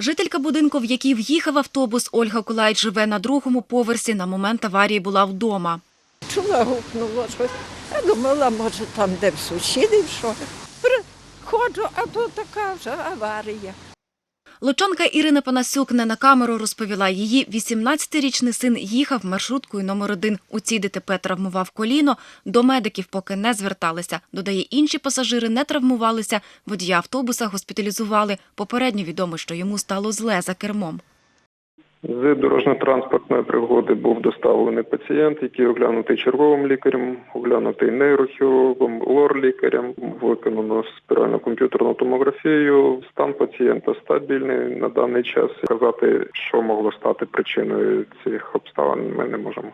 Жителька будинку, в який в'їхав автобус, Ольга Кулайт живе на другому поверсі. На момент аварії була вдома. Чула, гукнуло щось. Я думала, може, там, де в сусідів що. Приходжу, а тут така вже аварія. Лучанка Ірина Панасюк не на камеру розповіла, її 18-річний син їхав маршруткою номер один. У цій ДТП травмував коліно. До медиків поки не зверталися. Додає, інші пасажири не травмувалися. Водія автобуса госпіталізували. Попередньо відомо, що йому стало зле за кермом. З дорожньо-транспортної пригоди був доставлений пацієнт, який оглянутий черговим лікарем, оглянутий нейрохірургом, лор-лікарем, виконано спіральну комп'ютерну томографію. Стан пацієнта стабільний на даний час. Казати, що могло стати причиною цих обставин, ми не можемо.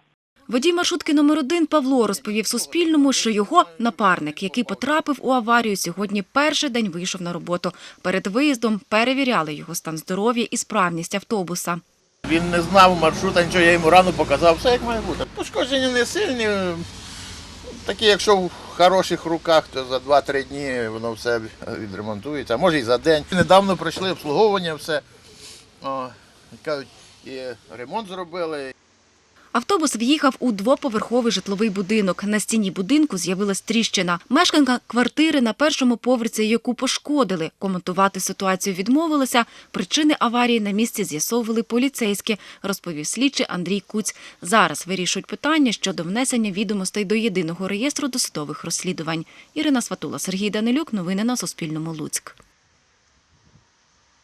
Водій маршрутки номер один Павло розповів Суспільному, що його напарник, який потрапив у аварію, сьогодні перший день вийшов на роботу. Перед виїздом перевіряли його стан здоров'я і справність автобуса. Він не знав маршрута, нічого, я йому рану показав, все як має бути. Пошкодження не сильні. Такі, якщо в хороших руках, то за 2-3 дні воно все відремонтується, а може і за день. Недавно пройшли обслуговування, все. О, кажуть, і ремонт зробили. Автобус в'їхав у двоповерховий житловий будинок. На стіні будинку з'явилась тріщина. Мешканка квартири на першому поверсі, яку пошкодили. Коментувати ситуацію відмовилася. Причини аварії на місці з'ясовували поліцейські, розповів слідчий Андрій Куць. Зараз вирішують питання щодо внесення відомостей до єдиного реєстру досудових розслідувань. Ірина Сватула, Сергій Данилюк. Новини на Суспільному. Луцьк.